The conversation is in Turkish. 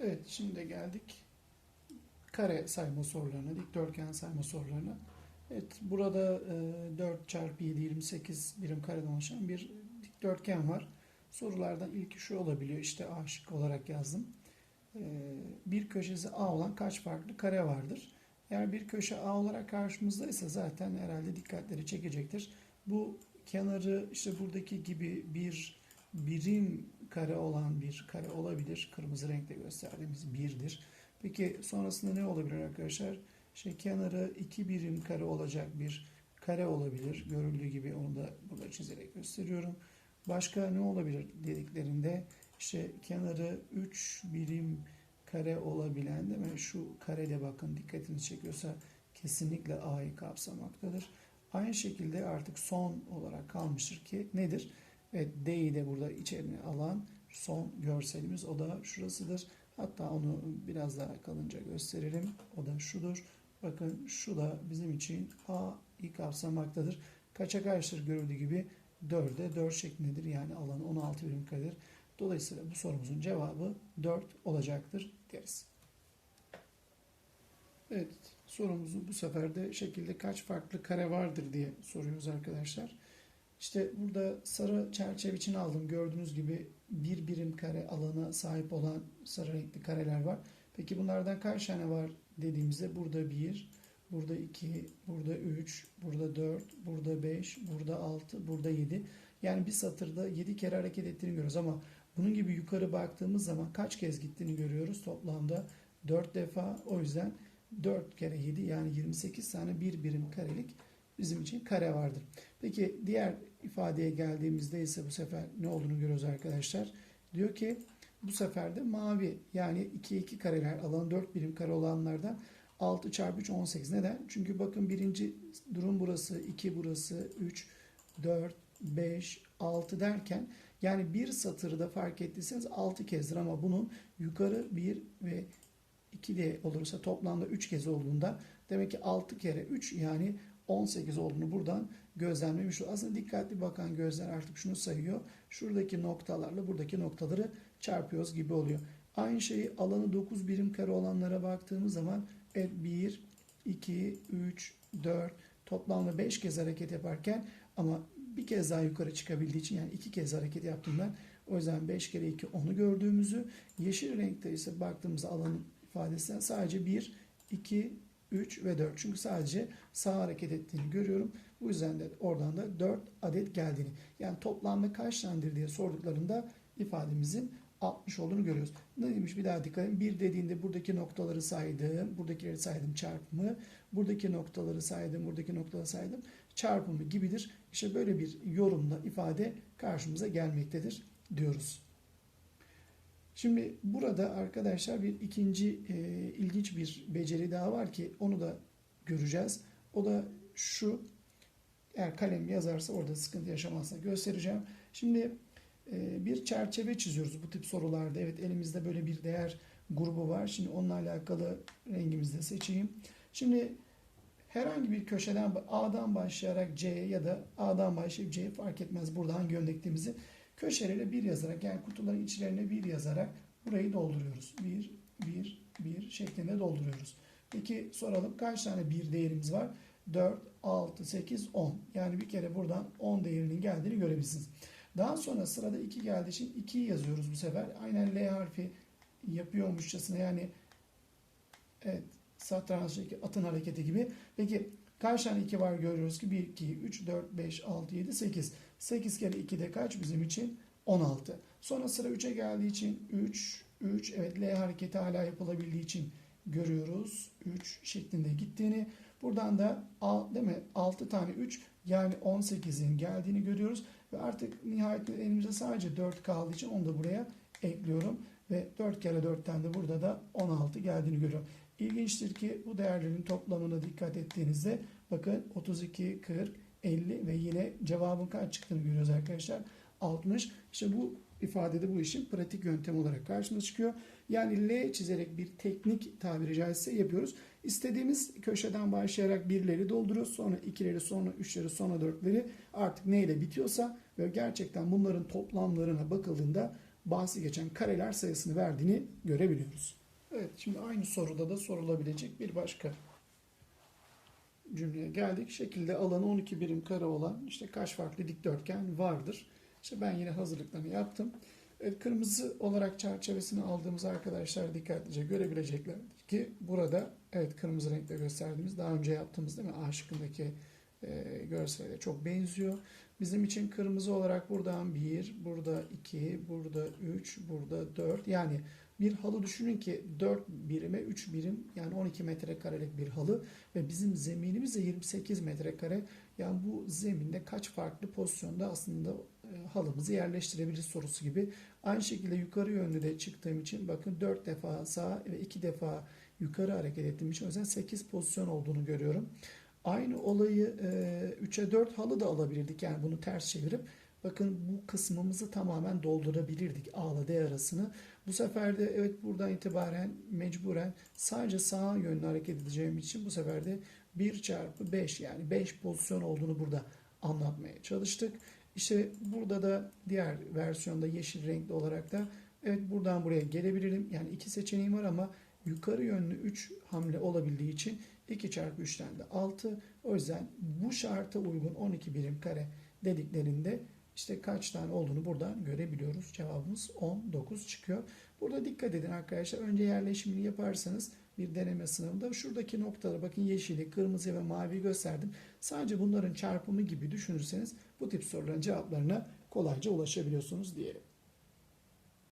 Evet şimdi de geldik kare sayma sorularına, dikdörtgen sayma sorularına. Evet burada e, 4 çarpı 7 28 birim kareden oluşan bir dikdörtgen var. Sorulardan ilki şu olabiliyor. İşte A şıkkı olarak yazdım. E, bir köşesi A olan kaç farklı kare vardır? Eğer bir köşe A olarak karşımızdaysa zaten herhalde dikkatleri çekecektir. Bu kenarı işte buradaki gibi bir birim kare olan bir kare olabilir. Kırmızı renkte gösterdiğimiz birdir. Peki sonrasında ne olabilir arkadaşlar? İşte kenarı iki birim kare olacak bir kare olabilir. Görüldüğü gibi onu da burada çizerek gösteriyorum. Başka ne olabilir dediklerinde işte kenarı 3 birim kare olabilen değil mi? Şu karede bakın dikkatinizi çekiyorsa kesinlikle A'yı kapsamaktadır. Aynı şekilde artık son olarak kalmıştır ki nedir? Evet D'yi de burada içerine alan son görselimiz o da şurasıdır. Hatta onu biraz daha kalınca gösterelim. O da şudur. Bakın şu da bizim için A'yı kapsamaktadır. Kaça karşıdır görüldüğü gibi 4'e 4 şeklindedir. Yani alanı 16 birim karedir. Dolayısıyla bu sorumuzun cevabı 4 olacaktır deriz. Evet sorumuzu bu sefer de şekilde kaç farklı kare vardır diye soruyoruz arkadaşlar. İşte burada sarı çerçeve için aldım. Gördüğünüz gibi bir birim kare alana sahip olan sarı renkli kareler var. Peki bunlardan kaç tane var dediğimizde burada 1, burada 2, burada 3, burada 4, burada 5, burada 6, burada 7. Yani bir satırda 7 kere hareket ettiğini görüyoruz ama bunun gibi yukarı baktığımız zaman kaç kez gittiğini görüyoruz. Toplamda 4 defa. O yüzden 4 kere 7 yani 28 tane bir birim karelik bizim için kare vardır. Peki diğer ifadeye geldiğimizde ise bu sefer ne olduğunu görüyoruz arkadaşlar. Diyor ki bu sefer de mavi yani 2 2 kareler alan 4 birim kare olanlardan 6 çarpı 3 18. Neden? Çünkü bakın birinci durum burası, 2 burası, 3, 4, 5, 6 derken yani bir satırda fark ettiyseniz 6 kezdir ama bunun yukarı 1 ve 2 de olursa toplamda 3 kez olduğunda demek ki 6 kere 3 yani 18 olduğunu buradan gözlemlemiş. Aslında dikkatli bakan gözler artık şunu sayıyor. Şuradaki noktalarla buradaki noktaları çarpıyoruz gibi oluyor. Aynı şeyi alanı 9 birim kare olanlara baktığımız zaman evet 1, 2, 3, 4 toplamda 5 kez hareket yaparken ama bir kez daha yukarı çıkabildiği için yani iki kez hareket yaptım ben. O yüzden 5 kere 2 onu gördüğümüzü yeşil renkte ise baktığımızda alanın ifadesinden sadece 1, 2, 3 ve 4. Çünkü sadece sağ hareket ettiğini görüyorum. Bu yüzden de oradan da 4 adet geldiğini. Yani toplamda kaç tanedir diye sorduklarında ifademizin 60 olduğunu görüyoruz. Ne demiş bir daha dikkat edin. 1 dediğinde buradaki noktaları saydım. Buradakileri saydım çarpımı. Buradaki noktaları saydım. Buradaki noktaları saydım. Çarpımı gibidir. İşte böyle bir yorumla ifade karşımıza gelmektedir diyoruz. Şimdi burada arkadaşlar bir ikinci e, ilginç bir beceri daha var ki onu da göreceğiz. O da şu. Eğer kalem yazarsa orada sıkıntı yaşamazsa göstereceğim. Şimdi e, bir çerçeve çiziyoruz bu tip sorularda. Evet elimizde böyle bir değer grubu var. Şimdi onunla alakalı rengimizi de seçeyim. Şimdi herhangi bir köşeden A'dan başlayarak C ya da A'dan başlayıp C fark etmez burada hangi yönde gittiğimizi köşelere bir yazarak yani kutuların içlerine bir yazarak burayı dolduruyoruz. Bir, bir, bir şeklinde dolduruyoruz. Peki soralım kaç tane bir değerimiz var? 4, 6, 8, 10. Yani bir kere buradan 10 değerinin geldiğini görebilirsiniz. Daha sonra sırada 2 geldiği için 2'yi yazıyoruz bu sefer. Aynen L harfi yapıyormuşçasına yani evet satrançtaki atın hareketi gibi. Peki kaç tane 2 var görüyoruz ki 1, 2, 3, 4, 5, 6, 7, 8. 8 kere 2 de kaç bizim için? 16. Sonra sıra 3'e geldiği için 3, 3. Evet L hareketi hala yapılabildiği için görüyoruz. 3 şeklinde gittiğini. Buradan da değil mi? 6 tane 3 yani 18'in geldiğini görüyoruz. Ve artık nihayetinde elimizde sadece 4 kaldığı için onu da buraya ekliyorum. Ve 4 kere 4'ten de burada da 16 geldiğini görüyorum. İlginçtir ki bu değerlerin toplamına dikkat ettiğinizde bakın 32, 40, 50 ve yine cevabın kaç çıktığını görüyoruz arkadaşlar. 60. İşte bu ifadede bu işin pratik yöntemi olarak karşımıza çıkıyor. Yani L çizerek bir teknik tabiri caizse yapıyoruz. İstediğimiz köşeden başlayarak birleri dolduruyoruz. Sonra ikileri, sonra üçleri, sonra dörtleri artık neyle bitiyorsa ve gerçekten bunların toplamlarına bakıldığında bahsi geçen kareler sayısını verdiğini görebiliyoruz. Evet şimdi aynı soruda da sorulabilecek bir başka cümleye geldik. Şekilde alanı 12 birim kare olan işte kaç farklı dikdörtgen vardır? İşte ben yine hazırlıklarını yaptım. Evet, kırmızı olarak çerçevesini aldığımız arkadaşlar dikkatlice görebileceklerdir ki burada evet kırmızı renkle gösterdiğimiz daha önce yaptığımız değil mi A şıkkındaki e, görsele çok benziyor. Bizim için kırmızı olarak buradan 1, burada 2, burada 3, burada 4 yani bir halı düşünün ki 4 birime 3 birim yani 12 metrekarelik bir halı ve bizim zeminimiz de 28 metrekare. Yani bu zeminde kaç farklı pozisyonda aslında e, halımızı yerleştirebiliriz sorusu gibi. Aynı şekilde yukarı yönlü de çıktığım için bakın 4 defa sağ ve 2 defa yukarı hareket ettiğim için o yüzden 8 pozisyon olduğunu görüyorum. Aynı olayı e, 3'e 4 halı da alabilirdik. Yani bunu ters çevirip bakın bu kısmımızı tamamen doldurabilirdik A ile D arasını. Bu sefer de evet buradan itibaren mecburen sadece sağa yönlü hareket edeceğim için bu sefer de 1 çarpı 5 yani 5 pozisyon olduğunu burada anlatmaya çalıştık. İşte burada da diğer versiyonda yeşil renkli olarak da evet buradan buraya gelebilirim. Yani iki seçeneğim var ama yukarı yönlü 3 hamle olabildiği için 2 çarpı 3'ten de 6. O yüzden bu şarta uygun 12 birim kare dediklerinde işte kaç tane olduğunu buradan görebiliyoruz. Cevabımız 19 çıkıyor. Burada dikkat edin arkadaşlar. Önce yerleşimini yaparsanız bir deneme sınavında şuradaki noktalara bakın yeşili, kırmızı ve mavi gösterdim. Sadece bunların çarpımı gibi düşünürseniz bu tip soruların cevaplarına kolayca ulaşabiliyorsunuz diyelim.